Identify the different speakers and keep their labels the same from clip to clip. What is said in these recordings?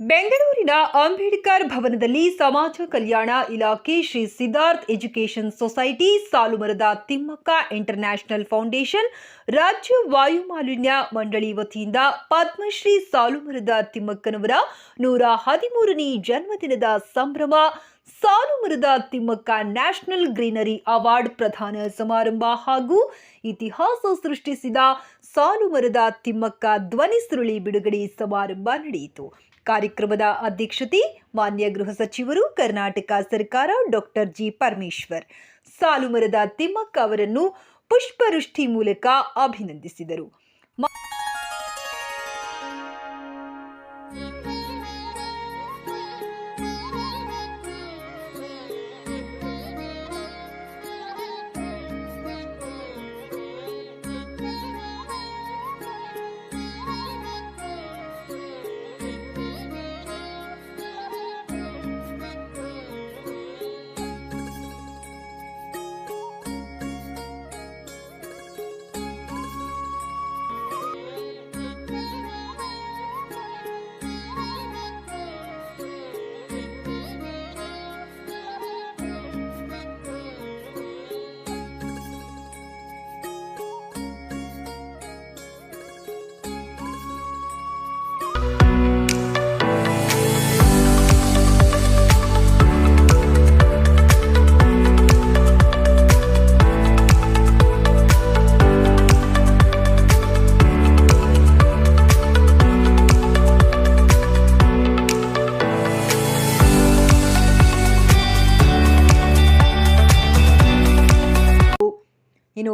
Speaker 1: ಬೆಂಗಳೂರಿನ ಅಂಬೇಡ್ಕರ್ ಭವನದಲ್ಲಿ ಸಮಾಜ ಕಲ್ಯಾಣ ಇಲಾಖೆ ಶ್ರೀ ಸಿದ್ಧಾರ್ಥ್ ಎಜುಕೇಷನ್ ಸೊಸೈಟಿ ಸಾಲುಮರದ ತಿಮ್ಮಕ್ಕ ಇಂಟರ್ನ್ಯಾಷನಲ್ ಫೌಂಡೇಶನ್ ರಾಜ್ಯ ವಾಯು ಮಾಲಿನ್ಯ ಮಂಡಳಿ ವತಿಯಿಂದ ಪದ್ಮಶ್ರೀ ಸಾಲುಮರದ ತಿಮ್ಮಕ್ಕನವರ ನೂರ ಹದಿಮೂರನೇ ಜನ್ಮದಿನದ ಸಂಭ್ರಮ, ಸಾಲುಮರದ ತಿಮ್ಮಕ್ಕ ನ್ಯಾಷನಲ್ ಗ್ರೀನರಿ ಅವಾರ್ಡ್ ಪ್ರಧಾನ ಸಮಾರಂಭ ಹಾಗೂ ಇತಿಹಾಸ ಸೃಷ್ಟಿಸಿದ ಸಾಲುಮರದ ತಿಮ್ಮಕ್ಕ ಧ್ವನಿ ಸುರುಳಿ ಬಿಡುಗಡೆ ಸಮಾರಂಭ ನಡೆಯಿತು. ಕಾರ್ಯಕ್ರಮದ ಅಧ್ಯಕ್ಷತೆ ಮಾನ್ಯ ಗೃಹ ಸಚಿವರು ಕರ್ನಾಟಕ ಸರ್ಕಾರ ಡಾಕ್ಟರ್ ಜಿ ಪರಮೇಶ್ವರ್. ಸಾಲುಮರದ ತಿಮ್ಮಕ್ಕ ಅವರನ್ನು ಪುಷ್ಪವೃಷ್ಟಿ ಮೂಲಕ ಅಭಿನಂದಿಸಿದರು.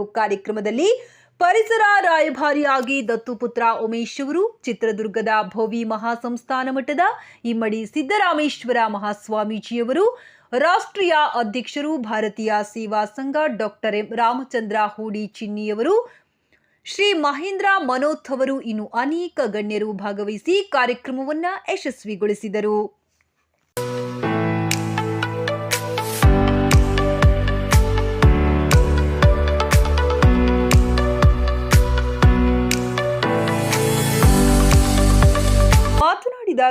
Speaker 1: ಕಾರ್ಯಕ್ರಮದಲ್ಲಿ ಪರಿಸರ ರಾಯಭಾರಿಯಾಗಿ ದತ್ತುಪುತ್ರ ಉಮೇಶ್ ಅವರು, ಚಿತ್ರದುರ್ಗದ ಭೋವಿ ಮಹಾಸಂಸ್ಥಾನ ಮಠದ ಇಮ್ಮಡಿ ಸಿದ್ದರಾಮೇಶ್ವರ ಮಹಾಸ್ವಾಮೀಜಿಯವರು, ರಾಷ್ಟ್ರೀಯ ಅಧ್ಯಕ್ಷರು, ಭಾರತೀಯ ಸೇವಾ ಸಂಘ ಡಾಕ್ಟರ್ ಎಂ ರಾಮಚಂದ್ರ ಹೂಡಿ ಚಿನ್ನಿಯವರು, ಶ್ರೀ ಮಹೇಂದ್ರ ಮನೋಥ್ ಅವರು ಇನ್ನು ಅನೇಕ ಗಣ್ಯರು ಭಾಗವಹಿಸಿ ಕಾರ್ಯಕ್ರಮವನ್ನು ಯಶಸ್ವಿಗೊಳಿಸಿದರು.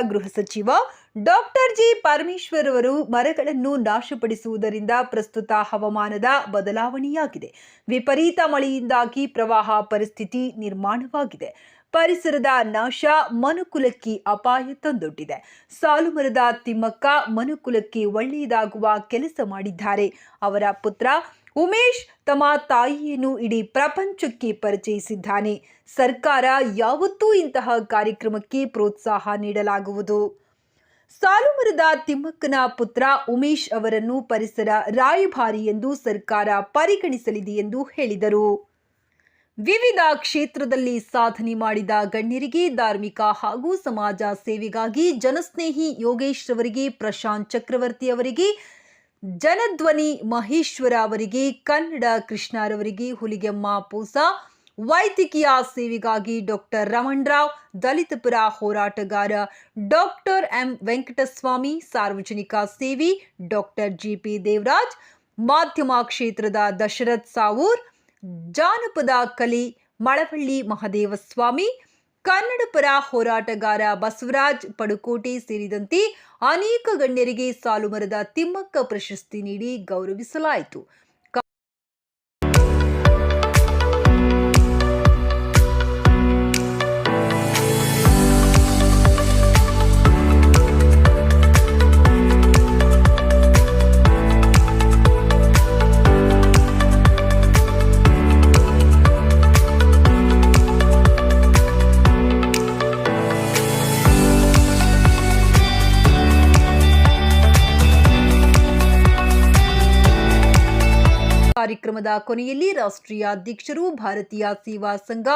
Speaker 1: ಗೃಹ ಸಚಿವ ಡಾಕ್ಟರ್ ಜಿ ಪರಮೇಶ್ವರ್ ಅವರು ಮರಗಳನ್ನು ನಾಶಪಡಿಸುವುದರಿಂದ ಪ್ರಸ್ತುತ ಹವಾಮಾನದ ಬದಲಾವಣೆಯಾಗಿದೆ. ವಿಪರೀತ ಮಳೆಯಿಂದಾಗಿ ಪ್ರವಾಹ ಪರಿಸ್ಥಿತಿ ನಿರ್ಮಾಣವಾಗಿದೆ. ಪರಿಸರದ ನಾಶ ಮನುಕುಲಕ್ಕೆ ಅಪಾಯ ತಂದೊಡ್ಡಿದೆ. ಸಾಲುಮರದ ತಿಮ್ಮಕ್ಕ ಮನುಕುಲಕ್ಕೆ ಒಳ್ಳೆಯದಾಗುವ ಕೆಲಸ ಮಾಡಿದ್ದಾರೆ. ಅವರ ಪುತ್ರ ಉಮೇಶ್ ತಮ್ಮ ತಾಯಿಯನ್ನು ಇಡೀ ಪ್ರಪಂಚಕ್ಕೆ ಪರಿಚಯಿಸಿದ್ದಾನೆ. ಸರ್ಕಾರ ಯಾವತ್ತೂ ಇಂತಹ ಕಾರ್ಯಕ್ರಮಕ್ಕೆ ಪ್ರೋತ್ಸಾಹ ನೀಡಲಾಗುವುದು. ಸಾಲುಮರದ ತಿಮ್ಮಕ್ಕನ ಪುತ್ರ ಉಮೇಶ್ ಅವರನ್ನು ಪರಿಸರ ರಾಯಭಾರಿ ಎಂದು ಸರ್ಕಾರ ಪರಿಗಣಿಸಲಿದೆ ಎಂದು ಹೇಳಿದರು. ವಿವಿಧ ಕ್ಷೇತ್ರದಲ್ಲಿ ಸಾಧನೆ ಮಾಡಿದ ಗಣ್ಯರಿಗೆ ಧಾರ್ಮಿಕ ಹಾಗೂ ಸಮಾಜ ಸೇವೆಗಾಗಿ ಜನಸ್ನೇಹಿ ಯೋಗೇಶ್ ಅವರಿಗೆ ಪ್ರಶಾಂತ್ ಚಕ್ರವರ್ತಿ ಅವರಿಗೆ ಜನಧ್ವನಿ ಮಹೇಶ್ವರ ಅವರಿಗೆ, ಕನ್ನಡ ಕೃಷ್ಣರವರಿಗೆ ಹುಲಿಗೆಮ್ಮ ಪೂಸ ವೈದ್ಯಕೀಯ ಸೇವೆಗಾಗಿ ಡಾಕ್ಟರ್ ರಮಣ್ ರಾವ್ ದಲಿತಪುರ ಹೋರಾಟಗಾರ ಡಾಕ್ಟರ್ ಎಂ ವೆಂಕಟಸ್ವಾಮಿ, ಸಾರ್ವಜನಿಕ ಸೇವಿ ಡಾಕ್ಟರ್ ಜಿ ಪಿ ದೇವರಾಜ್, ಮಾಧ್ಯಮ ಕ್ಷೇತ್ರದ ದಶರಥ್ ಸಾವೂರ್, ಜಾನಪದ ಕಲಿ ಮಳವಳ್ಳಿ ಮಹದೇವಸ್ವಾಮಿ ಕನ್ನಡ ಪರ ಹೋರಾಟಗಾರ ಬಸವರಾಜ್ ಪಡುಕೋಟೆ ಸೇರಿದಂತೆ ಅನೇಕ ಗಣ್ಯರಿಗೆ ಸಾಲುಮರದ ತಿಮ್ಮಕ್ಕ ಪ್ರಶಸ್ತಿ ನೀಡಿ ಗೌರವಿಸಲಾಯಿತು. ಕಾರ್ಯಕ್ರಮದ ಕೊನೆಯಲ್ಲಿ ರಾಷ್ಟ್ರೀಯ ಅಧ್ಯಕ್ಷರು ಭಾರತೀಯ ಸೇವಾ ಸಂಘ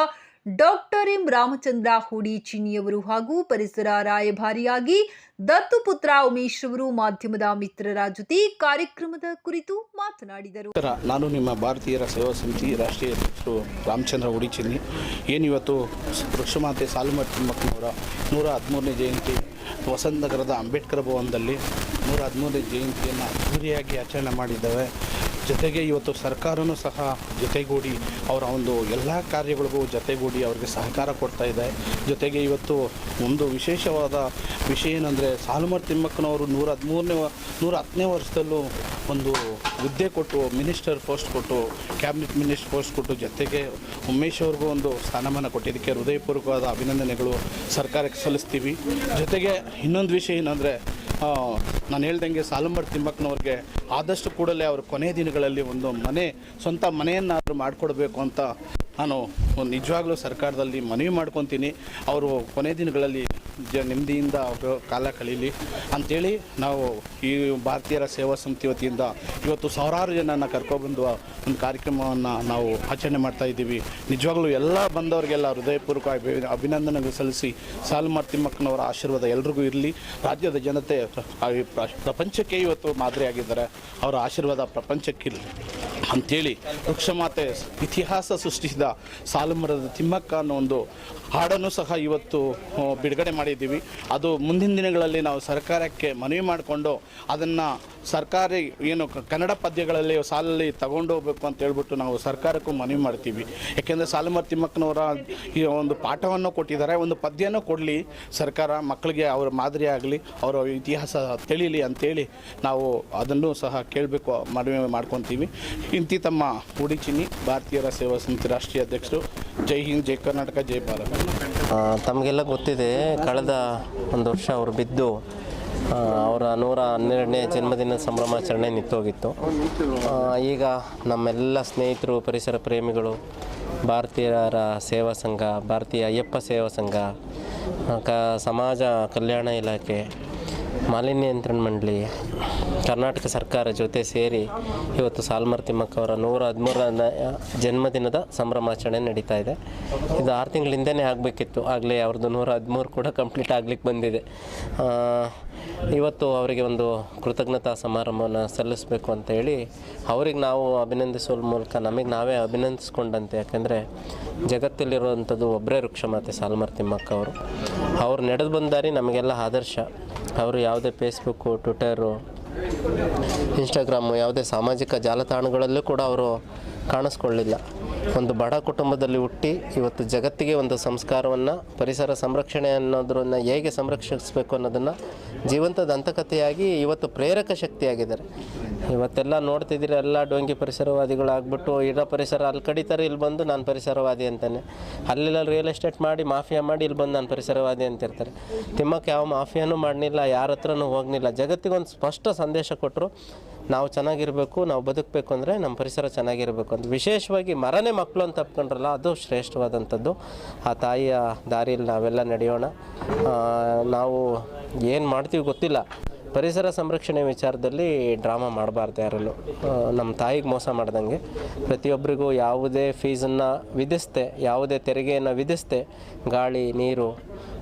Speaker 1: ಡಾಕ್ಟರ್ ಎಂ ರಾಮಚಂದ್ರ ಹೂಡಿ ಚಿನ್ನಿಯವರು ಹಾಗೂ ಪರಿಸರ ರಾಯಭಾರಿಯಾಗಿ ದತ್ತುಪುತ್ರ ಉಮೇಶ್ ಅವರು ಮಾಧ್ಯಮದ ಮಿತ್ರರ ಜೊತೆ ಕಾರ್ಯಕ್ರಮದ ಕುರಿತು ಮಾತನಾಡಿದರು.
Speaker 2: ನಾನು ನಿಮ್ಮ ಭಾರತೀಯರ ಸೇವಾ ಸಮಿತಿ ರಾಷ್ಟ್ರೀಯ ಅಧ್ಯಕ್ಷರು ರಾಮಚಂದ್ರ ಉಡಿಚಿನ್ನಿ ಏನಿವತ್ತು ವೃಕ್ಷಮಾತೆ ಸಾಲುಮಠ ತಿಮ್ಮಕ್ಕನವರ ನೂರ ಹದಿಮೂರನೇ ಜಯಂತಿ ವಸಂತನಗರದ ಅಂಬೇಡ್ಕರ್ ಭವನದಲ್ಲಿ ನೂರ ಹದಿಮೂರನೇ ಜಯಂತಿಯನ್ನು ಅದ್ದೂರಿಯಾಗಿ ಆಚರಣೆ ಮಾಡಿದ್ದೇವೆ. ಜೊತೆಗೆ ಇವತ್ತು ಸರ್ಕಾರನೂ ಸಹ ಜೊತೆಗೂಡಿ ಅವರ ಒಂದು ಎಲ್ಲ ಕಾರ್ಯಗಳಿಗೂ ಜೊತೆಗೂಡಿ ಅವರಿಗೆ ಸಹಕಾರ ಕೊಡ್ತಾ ಇದೆ. ಜೊತೆಗೆ ಇವತ್ತು ಒಂದು ವಿಶೇಷವಾದ ವಿಷಯ ಏನಂದರೆ ಸಾಲುಮರ್ ತಿಮ್ಮಕ್ಕನವರು ನೂರ ಹದಿಮೂರನೇ ನೂರ ಹತ್ತನೇ ವರ್ಷದಲ್ಲೂ ಒಂದು ಹುದ್ದೆ ಕೊಟ್ಟು ಮಿನಿಸ್ಟರ್ ಪೋಸ್ಟ್ ಕೊಟ್ಟು, ಕ್ಯಾಬಿನೆಟ್ ಮಿನಿಸ್ಟರ್ ಪೋಸ್ಟ್ ಕೊಟ್ಟು ಜೊತೆಗೆ ಉಮೇಶ್ ಅವ್ರಿಗೂ ಒಂದು ಸ್ಥಾನಮಾನ ಕೊಟ್ಟಿದ್ದಕ್ಕೆ ಹೃದಯಪೂರ್ವಕವಾದ ಅಭಿನಂದನೆಗಳು ಸರ್ಕಾರಕ್ಕೆ ಸಲ್ಲಿಸ್ತೀವಿ. ಜೊತೆಗೆ ಇನ್ನೊಂದು ವಿಷಯ ಏನಂದರೆ ನಾನು ಹೇಳ್ದಂಗೆ ಸಾಲಂಬರ್ ತಿಮ್ಮಕ್ಕನವ್ರಿಗೆ ಆದಷ್ಟು ಕೂಡಲೇ ಅವರು ಕೊನೆ ದಿನಗಳಲ್ಲಿ ಒಂದು ಮನೆ, ಸ್ವಂತ ಮನೆಯನ್ನಾದರೂ ಮಾಡಿಕೊಡ್ಬೇಕು ಅಂತ ನಾನು ನಿಜವಾಗ್ಲೂ ಸರ್ಕಾರದಲ್ಲಿ ಮನವಿ ಮಾಡ್ಕೊತೀನಿ. ಅವರು ಕೊನೆ ದಿನಗಳಲ್ಲಿ ಜ ನೆಮ್ಮದಿಯಿಂದ ಕಾಲ ಕಳೀಲಿ ಅಂಥೇಳಿ ನಾವು ಈ ಭಾರತೀಯರ ಸೇವಾ ಸಮಿತಿ ವತಿಯಿಂದ ಇವತ್ತು ಸಾವಿರಾರು ಜನನ ಕರ್ಕೊಬಂದು ಒಂದು ಕಾರ್ಯಕ್ರಮವನ್ನು ನಾವು ಆಚರಣೆ ಮಾಡ್ತಾ ಇದ್ದೀವಿ. ನಿಜವಾಗ್ಲೂ ಎಲ್ಲ ಬಂದವರಿಗೆಲ್ಲ ಹೃದಯಪೂರ್ವಕ ಅಭಿ ಅಭಿನಂದನೆಗಳು ಸಲ್ಲಿಸಿ ಸಾಲುಮಾರ್ ತಿಮ್ಮಕ್ಕನವರ ಆಶೀರ್ವಾದ ಎಲ್ರಿಗೂ ಇರಲಿ. ರಾಜ್ಯದ ಜನತೆ ಪ್ರಪಂಚಕ್ಕೆ ಇವತ್ತು ಮಾದರಿಯಾಗಿದ್ದಾರೆ. ಅವರ ಆಶೀರ್ವಾದ ಪ್ರಪಂಚಕ್ಕಿರಲಿ. ಅಂಥೇಳಿ ವೃಕ್ಷಮಾತೆ ಇತಿಹಾಸ ಸೃಷ್ಟಿಸಿದ ಸಾಲುಮರದ ತಿಮ್ಮಕ್ಕ ಅನ್ನೋ ಒಂದು ಹಾಡನ್ನು ಸಹ ಇವತ್ತು ಬಿಡುಗಡೆ ಮಾಡಿದ್ದೀವಿ. ಅದು ಮುಂದಿನ ದಿನಗಳಲ್ಲಿ ನಾವು ಸರ್ಕಾರಕ್ಕೆ ಮನವಿ ಮಾಡಿಕೊಂಡು ಅದನ್ನು ಸರ್ಕಾರಿ ಏನು ಕನ್ನಡ ಪದ್ಯಗಳಲ್ಲಿ ಸಾಲಲ್ಲಿ ತಗೊಂಡು ಹೋಗ್ಬೇಕು ಅಂತ ಹೇಳ್ಬಿಟ್ಟು ನಾವು ಸರ್ಕಾರಕ್ಕೂ ಮನವಿ ಮಾಡ್ತೀವಿ. ಯಾಕೆಂದರೆ ಸಾಲುಮರ್ ತಿಮ್ಮಕ್ಕನವರ ಈ ಒಂದು ಪಾಠವನ್ನು ಕೊಟ್ಟಿದ್ದಾರೆ, ಒಂದು ಪದ್ಯನೂ ಕೊಡಲಿ, ಸರ್ಕಾರ ಮಕ್ಕಳಿಗೆ ಅವರ ಮಾದರಿ ಆಗಲಿ, ಅವರ ಇತಿಹಾಸ ತಿಳಿಲಿ ಅಂತೇಳಿ ನಾವು ಅದನ್ನು ಸಹ ಕೇಳಬೇಕು, ಮನವಿ ಮಾಡ್ಕೊತೀವಿ. ಇಂತಿ ತಮ್ಮ ಉಡಿಚಿನಿ ಭಾರತೀಯರ ಸೇವಾ ಸಮಿತಿ ರಾಷ್ಟ್ರೀಯ ಅಧ್ಯಕ್ಷರು, ಜೈ ಹಿಂದ್, ಜೈ ಕರ್ನಾಟಕ, ಜೈ ಭಾರತ.
Speaker 3: ತಮಗೆಲ್ಲ ಗೊತ್ತಿದೆ, ಕಳೆದ ಒಂದು ವರ್ಷ ಅವರು ಬಿದ್ದು ಅವರ ನೂರ ಹನ್ನೆರಡನೇ ಜನ್ಮದಿನ ಸಂಭ್ರಮಾಚರಣೆ ನಿಂತೋಗಿತ್ತು. ಈಗ ನಮ್ಮೆಲ್ಲ ಸ್ನೇಹಿತರು, ಪರಿಸರ ಪ್ರೇಮಿಗಳು, ಭಾರತೀಯರ ಸೇವಾ ಸಂಘ, ಭಾರತೀಯ ಅಯ್ಯಪ್ಪ ಸೇವಾ ಸಂಘ ಕ, ಸಮಾಜ ಕಲ್ಯಾಣ ಇಲಾಖೆ ಮಾಲಿನ್ಯ ನಿಯಂತ್ರಣ ಮಂಡಳಿ, ಕರ್ನಾಟಕ ಸರ್ಕಾರ ಜೊತೆ ಸೇರಿ ಇವತ್ತು ಸಾಲ್ಮರ್ ತಿಮ್ಮಕ್ಕವರ ನೂರ ಹದಿಮೂರನೇ ಜನ್ಮದಿನದ ಸಂಭ್ರಮಾಚರಣೆ ನಡೀತಾ ಇದೆ. ಇದು ಆರು ತಿಂಗಳಿಂದನೇ ಆಗಬೇಕಿತ್ತು. ಆಗಲೇ ಅವ್ರದ್ದು ನೂರ ಹದಿಮೂರು ಕೂಡ ಕಂಪ್ಲೀಟ್ ಆಗ್ಲಿಕ್ಕೆ ಬಂದಿದೆ. ಇವತ್ತು ಅವರಿಗೆ ಒಂದು ಕೃತಜ್ಞತಾ ಸಮಾರಂಭವನ್ನು ಸಲ್ಲಿಸಬೇಕು ಅಂತ ಹೇಳಿ ಅವ್ರಿಗೆ ನಾವು ಅಭಿನಂದಿಸುವ ಮೂಲಕ ನಮಗೆ ನಾವೇ ಅಭಿನಂದಿಸ್ಕೊಂಡಂತೆ. ಯಾಕೆಂದರೆ ಜಗತ್ತಲ್ಲಿರುವಂಥದ್ದು ಒಬ್ಬರೇ ವೃಕ್ಷಮಾತೆ ಸಾಲ್ಮರ್ ತಿಮ್ಮಕ್ಕ ಅವರು. ಅವ್ರು ನಡೆದು ಬಂದಾರಿ ನಮಗೆಲ್ಲ ಆದರ್ಶ. ಅವರು ಯಾವುದೇ ಫೇಸ್ಬುಕ್ಕು ಟ್ವಿಟರು ಇನ್ಸ್ಟಾಗ್ರಾಮು ಯಾವುದೇ ಸಾಮಾಜಿಕ ಜಾಲತಾಣಗಳಲ್ಲೂ ಕೂಡ ಅವರು ಕಾಣಿಸ್ಕೊಳ್ಳಿಲ್ಲ. ಒಂದು ಬಡ ಕುಟುಂಬದಲ್ಲಿ ಹುಟ್ಟಿ ಇವತ್ತು ಜಗತ್ತಿಗೆ ಒಂದು ಸಂಸ್ಕಾರವನ್ನು, ಪರಿಸರ ಸಂರಕ್ಷಣೆ ಅನ್ನೋದನ್ನು ಹೇಗೆ ಸಂರಕ್ಷಿಸಬೇಕು ಅನ್ನೋದನ್ನು ಜೀವಂತ ದಂತಕಥೆಯಾಗಿ ಇವತ್ತು ಪ್ರೇರಕ ಶಕ್ತಿಯಾಗಿದ್ದಾರೆ. ಇವತ್ತೆಲ್ಲ ನೋಡ್ತಿದ್ದೀರಿ, ಎಲ್ಲ ಡೊಂಗಿ ಪರಿಸರವಾದಿಗಳಾಗ್ಬಿಟ್ಟು, ಇರೋ ಪರಿಸರ ಅಲ್ಲಿ ಕಡಿತಾರೆ ಇಲ್ಲಿ ಬಂದು ನಾನು ಪರಿಸರವಾದಿ ಅಂತಾನೆ. ಅಲ್ಲೆಲ್ಲ ರಿಯಲ್ ಎಸ್ಟೇಟ್ ಮಾಡಿ, ಮಾಫಿಯಾ ಮಾಡಿ ಇಲ್ಲಿ ಬಂದು ನಾನು ಪರಿಸರವಾದಿ ಅಂತಿರ್ತಾರೆ. ತಿಮ್ಮಕ್ಕೆ ಯಾವ ಮಾಫಿಯಾನೂ ಮಾಡಲಿಲ್ಲ ಯಾರ ಹತ್ರನೂ ಹೋಗಲಿಲ್ಲ ಜಗತ್ತಿಗೊಂದು ಸ್ಪಷ್ಟ ಸಂದೇಶ ಕೊಟ್ಟರು ನಾವು ಚೆನ್ನಾಗಿರಬೇಕು, ನಾವು ಬದುಕಬೇಕು ಅಂದರೆ ನಮ್ಮ ಪರಿಸರ ಚೆನ್ನಾಗಿರಬೇಕು ಅಂತ. ವಿಶೇಷವಾಗಿ ಮರನೇ ಮಕ್ಕಳು ಅಂತ ತಪ್ಕೊಂಡ್ರಲ್ಲ ಅದು ಶ್ರೇಷ್ಠವಾದಂಥದ್ದು. ಆ ತಾಯಿಯ ದಾರಿಯಲ್ಲಿ ನಾವೆಲ್ಲ ನಡೆಯೋಣ. ನಾವು ಏನು ಮಾಡ್ತೀವಿ ಗೊತ್ತಿಲ್ಲ. ಪರಿಸರ ಸಂರಕ್ಷಣೆ ವಿಚಾರದಲ್ಲಿ ಡ್ರಾಮಾ ಮಾಡಬಾರ್ದು ಯಾರಲ್ಲೂ. ನಮ್ಮ ತಾಯಿಗೆ ಮೋಸ ಮಾಡ್ದಂಗೆ. ಪ್ರತಿಯೊಬ್ಬರಿಗೂ ಯಾವುದೇ ಫೀಸನ್ನು ವಿಧಿಸ್ತೆ, ಯಾವುದೇ ತೆರಿಗೆಯನ್ನು ವಿಧಿಸ್ತೆ, ಗಾಳಿ, ನೀರು,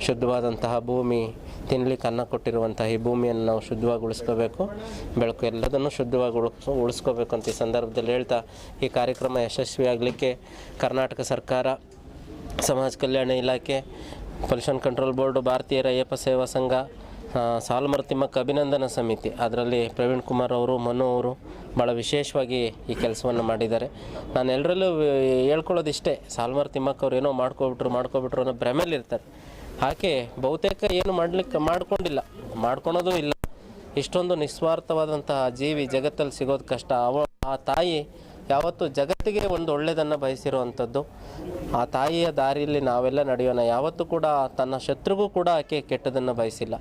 Speaker 3: ಶುದ್ಧವಾದಂತಹ ಭೂಮಿ ತಿನ್ಲಿಕ್ಕೆ ಅನ್ನ ಕೊಟ್ಟಿರುವಂತಹ ಈ ಭೂಮಿಯನ್ನು ನಾವು ಶುದ್ಧವಾಗಿ ಉಳಿಸ್ಕೋಬೇಕು. ಬೆಳಕು ಎಲ್ಲದನ್ನು ಶುದ್ಧವಾಗಿ ಉಳಿಸ್ ಉಳಿಸ್ಕೋಬೇಕು ಅಂತ ಈ ಸಂದರ್ಭದಲ್ಲಿ ಹೇಳ್ತಾ ಈ ಕಾರ್ಯಕ್ರಮ ಯಶಸ್ವಿಯಾಗಲಿಕ್ಕೆ ಕರ್ನಾಟಕ ಸರ್ಕಾರ, ಸಮಾಜ ಕಲ್ಯಾಣ ಇಲಾಖೆ, ಪೊಲ್ಯೂಷನ್ ಕಂಟ್ರೋಲ್ ಬೋರ್ಡು ಭಾರತೀಯರ ರಯ್ಯಪ್ಪ ಸೇವಾ ಸಂಘ ಸಾಲುಮರ ತಿಮ್ಮಕ್ಕ ಅಭಿನಂದನಾ ಸಮಿತಿ, ಅದರಲ್ಲಿ ಪ್ರವೀಣ್ ಕುಮಾರ್ ಅವರು, ಮನು ಅವರು ಭಾಳ ವಿಶೇಷವಾಗಿ ಈ ಕೆಲಸವನ್ನು ಮಾಡಿದ್ದಾರೆ. ನಾನು ಎಲ್ಲರಲ್ಲೂ ಹೇಳ್ಕೊಳ್ಳೋದಿಷ್ಟೇ ಸಾಲ್ಮರ್ ತಿಮ್ಮಕ್ಕ ಅವ್ರು ಏನೋ ಮಾಡ್ಕೊಬಿಟ್ರು ಮಾಡ್ಕೊಬಿಟ್ರು ಅನ್ನೋ ಭ್ರಮೆಯಲ್ಲಿರ್ತಾರೆ. ಆಕೆ ಬಹುತೇಕ ಏನು ಮಾಡಲಿಕ್ಕೆ ಮಾಡ್ಕೊಂಡಿಲ್ಲ. ಮಾಡ್ಕೊಳೋದು ಇಲ್ಲ. ಇಷ್ಟೊಂದು ನಿಸ್ವಾರ್ಥವಾದಂತಹ ಜೀವಿ ಜಗತ್ತಲ್ಲಿ ಸಿಗೋದು ಕಷ್ಟ. ಅವ, ಆ ತಾಯಿ ಯಾವತ್ತು ಜಗತ್ತಿಗೆ ಒಂದು ಒಳ್ಳೆಯದನ್ನು ಬಯಸಿರುವಂಥದ್ದು. ಆ ತಾಯಿಯ ದಾರಿಯಲ್ಲಿ ನಾವೆಲ್ಲ ನಡೆಯೋಣ. ಯಾವತ್ತೂ ಕೂಡ ತನ್ನ ಶತ್ರುಗೂ ಕೂಡ ಆಕೆ ಕೆಟ್ಟದನ್ನು ಬಯಸಿಲ್ಲ.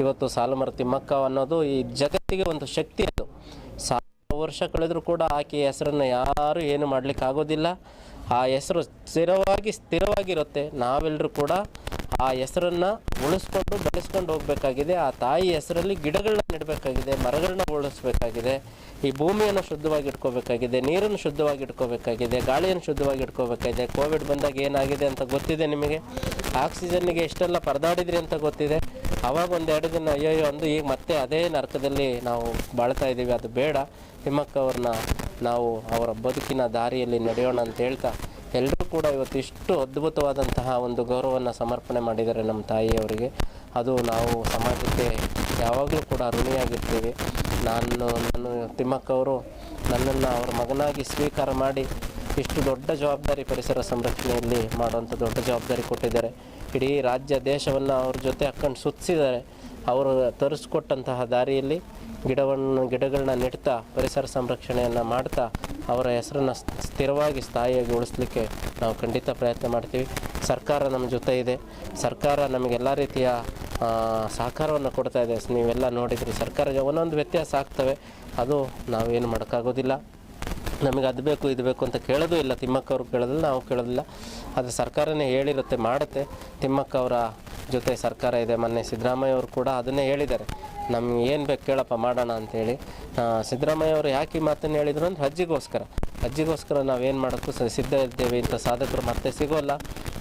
Speaker 3: ಇವತ್ತು ಸಾಲುಮರ ತಿಮ್ಮಕ್ಕ ಅನ್ನೋದು ಈ ಜಗತ್ತಿಗೆ ಒಂದು ಶಕ್ತಿ ಅದು. ಸಾವಿರ ವರ್ಷ ಕಳೆದರೂ ಕೂಡ ಆಕೆಯ ಹೆಸರನ್ನು ಯಾರು ಏನು ಮಾಡಲಿಕ್ಕಾಗೋದಿಲ್ಲ. ಆ ಹೆಸರು ಸ್ಥಿರವಾಗಿ ಸ್ಥಿರವಾಗಿರುತ್ತೆ. ನಾವೆಲ್ಲರೂ ಕೂಡ ಆ ಹೆಸರನ್ನು ಉಳಿಸ್ಕೊಂಡು ಬೆಳೆಸ್ಕೊಂಡು ಹೋಗಬೇಕಾಗಿದೆ. ಆ ತಾಯಿ ಹೆಸರಲ್ಲಿ ಗಿಡಗಳನ್ನ ನೆಡಬೇಕಾಗಿದೆ, ಮರಗಳನ್ನ ಉಳಿಸ್ಬೇಕಾಗಿದೆ. ಈ ಭೂಮಿಯನ್ನು ಶುದ್ಧವಾಗಿ ಇಟ್ಕೋಬೇಕಾಗಿದೆ, ನೀರನ್ನು ಶುದ್ಧವಾಗಿ ಇಟ್ಕೋಬೇಕಾಗಿದೆ, ಗಾಳಿಯನ್ನು ಶುದ್ಧವಾಗಿ ಇಟ್ಕೋಬೇಕಾಗಿದೆ. ಕೋವಿಡ್ ಬಂದಾಗ ಏನಾಗಿದೆ ಅಂತ ಗೊತ್ತಿದೆ ನಿಮಗೆ? ಆಕ್ಸಿಜನ್ನಿಗೆ ಎಷ್ಟೆಲ್ಲ ಪರದಾಡಿದ್ರಿ ಅಂತ ಗೊತ್ತಿದೆ? ಅವಾಗ ಒಂದು ಎರಡು ದಿನ ಅಯ್ಯೋ ಅಂದು ಈಗ ಮತ್ತೆ ಅದೇ ನರಕದಲ್ಲಿ ನಾವು ಬಾಳ್ತಾ ಇದ್ದೀವಿ. ಅದು ಬೇಡ. ತಿಮ್ಮಕ್ಕ ಅವ್ರನ್ನ ನಾವು ಅವರ ಬದುಕಿನ ದಾರಿಯಲ್ಲಿ ನಡೆಯೋಣ ಅಂತ ಹೇಳ್ತಾ ಎಲ್ಲರೂ ಕೂಡ ಇವತ್ತು ಇಷ್ಟು ಅದ್ಭುತವಾದಂತಹ ಒಂದು ಗೌರವವನ್ನು ಸಮರ್ಪಣೆ ಮಾಡಿದ್ದಾರೆ ನಮ್ಮ ತಾಯಿಯವರಿಗೆ. ಅದು ನಾವು ಸಮಾಜಕ್ಕೆ ಯಾವಾಗಲೂ ಕೂಡ ಋಣಿಯಾಗಿರ್ತೀವಿ. ನಾನು ನಾನು ತಿಮ್ಮಕ್ಕವರು ನನ್ನನ್ನು ಅವರ ಮಗನಾಗಿ ಸ್ವೀಕಾರ ಮಾಡಿ ಇಷ್ಟು ದೊಡ್ಡ ಜವಾಬ್ದಾರಿ ಪರಿಸರ ಸಂರಕ್ಷಣೆಯಲ್ಲಿ ಮಾಡುವಂಥ ದೊಡ್ಡ ಜವಾಬ್ದಾರಿ ಕೊಟ್ಟಿದ್ದಾರೆ. ಇಡೀ ರಾಜ್ಯ ದೇಶವನ್ನು ಅವ್ರ ಜೊತೆ ಹಾಕ್ಕೊಂಡು ಸುತ್ತಿಸಿದ್ದಾರೆ. ಅವರು ತರಿಸ್ಕೊಟ್ಟಂತಹ ದಾರಿಯಲ್ಲಿ ಗಿಡವನ್ನು ಗಿಡಗಳನ್ನ ನೆಡ್ತಾ, ಪರಿಸರ ಸಂರಕ್ಷಣೆಯನ್ನು ಮಾಡ್ತಾ, ಅವರ ಹೆಸರನ್ನು ಸ್ಥಿರವಾಗಿ ಸ್ಥಾಯಿಯಾಗಿ ಉಳಿಸ್ಲಿಕ್ಕೆ ನಾವು ಖಂಡಿತ ಪ್ರಯತ್ನ ಮಾಡ್ತೀವಿ. ಸರ್ಕಾರ ನಮ್ಮ ಜೊತೆ ಇದೆ. ಸರ್ಕಾರ ನಮಗೆಲ್ಲ ರೀತಿಯ ಸಹಕಾರವನ್ನು ಕೊಡ್ತಾ ಇದೆ. ನೀವೆಲ್ಲ ನೋಡಿದ್ರಿ, ಸರ್ಕಾರಕ್ಕೆ ಒಂದೊಂದು ವ್ಯತ್ಯಾಸ ಆಗ್ತವೆ. ಅದು ನಾವೇನು ಮಾಡೋಕ್ಕಾಗೋದಿಲ್ಲ. ನಮಗೆ ಅದು ಬೇಕು, ಇದು ಬೇಕು ಅಂತ ಕೇಳೋದೂ ಇಲ್ಲ. ತಿಮ್ಮಕ್ಕ ಅವರು ಕೇಳೋದಿಲ್ಲ, ನಾವು ಕೇಳೋದಿಲ್ಲ. ಆದರೆ ಸರ್ಕಾರನೇ ಹೇಳಿರುತ್ತೆ, ಮಾಡುತ್ತೆ. ತಿಮ್ಮಕ್ಕ ಅವರ ಜೊತೆ ಸರ್ಕಾರ ಇದೆ. ಮೊನ್ನೆ ಸಿದ್ದರಾಮಯ್ಯ ಅವರು ಕೂಡ ಅದನ್ನೇ ಹೇಳಿದ್ದಾರೆ. ನಮ್ಗೆ ಏನು ಬೇಕು ಕೇಳಪ್ಪ ಮಾಡೋಣ ಅಂತೇಳಿ. ಸಿದ್ದರಾಮಯ್ಯ ಅವರು ಯಾಕೆ ಈ ಮಾತನ್ನು ಹೇಳಿದ್ರು ಅಂದ್ರೆ ಅಜ್ಜಿಗೋಸ್ಕರ. ಅಜ್ಜಿಗೋಸ್ಕರ ನಾವೇನು ಮಾಡೋಕ್ಕೂ ಸಿದ್ಧ ಇದ್ದೇವೆ, ಇಂಥ ಸಾಧಕರು ಮತ್ತೆ ಸಿಗೋಲ್ಲ.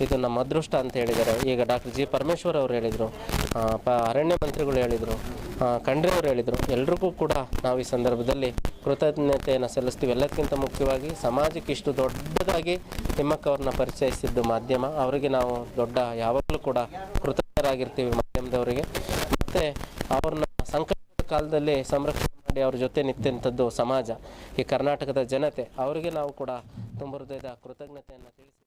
Speaker 3: ಇದು ನಮ್ಮ ಅದೃಷ್ಟ ಅಂತ ಹೇಳಿದ್ದಾರೆ. ಈಗ ಡಾಕ್ಟರ್ ಜಿ ಪರಮೇಶ್ವರ್ ಅವರು ಹೇಳಿದರು ಪ, ಅರಣ್ಯ ಮಂತ್ರಿಗಳು ಹೇಳಿದರು ಖಂಡ್ರೆ ಅವರು ಹೇಳಿದರು. ಎಲ್ರಿಗೂ ಕೂಡ ನಾವು ಈ ಸಂದರ್ಭದಲ್ಲಿ ಕೃತಜ್ಞತೆಯನ್ನು ಸಲ್ಲಿಸ್ತೀವಿ. ಎಲ್ಲಕ್ಕಿಂತ ಮುಖ್ಯವಾಗಿ ಸಮಾಜಕ್ಕೆ ಇಷ್ಟು ದೊಡ್ಡದಾಗಿ ತಿಮ್ಮಕ್ಕವ್ರನ್ನ ಪರಿಚಯಿಸಿದ್ದು ಮಾಧ್ಯಮ. ಅವರಿಗೆ ನಾವು ದೊಡ್ಡ ಯಾವಾಗಲೂ ಕೂಡ ಕೃತಜ್ಞರಾಗಿರ್ತೀವಿ ಮಾಧ್ಯಮದವರಿಗೆ. ಮತ್ತು ಅವ್ರನ್ನ ಸಂಕಷ್ಟದ ಕಾಲದಲ್ಲಿ ಸಂರಕ್ಷಣೆ ಮಾಡಿ ಅವ್ರ ಜೊತೆ ನಿಂತಂಥದ್ದು ಸಮಾಜ, ಈ ಕರ್ನಾಟಕದ ಜನತೆ, ಅವರಿಗೆ ನಾವು ಕೂಡ ತುಂಬ ಹೃದಯದ ಕೃತಜ್ಞತೆಯನ್ನು ತಿಳಿಸಿ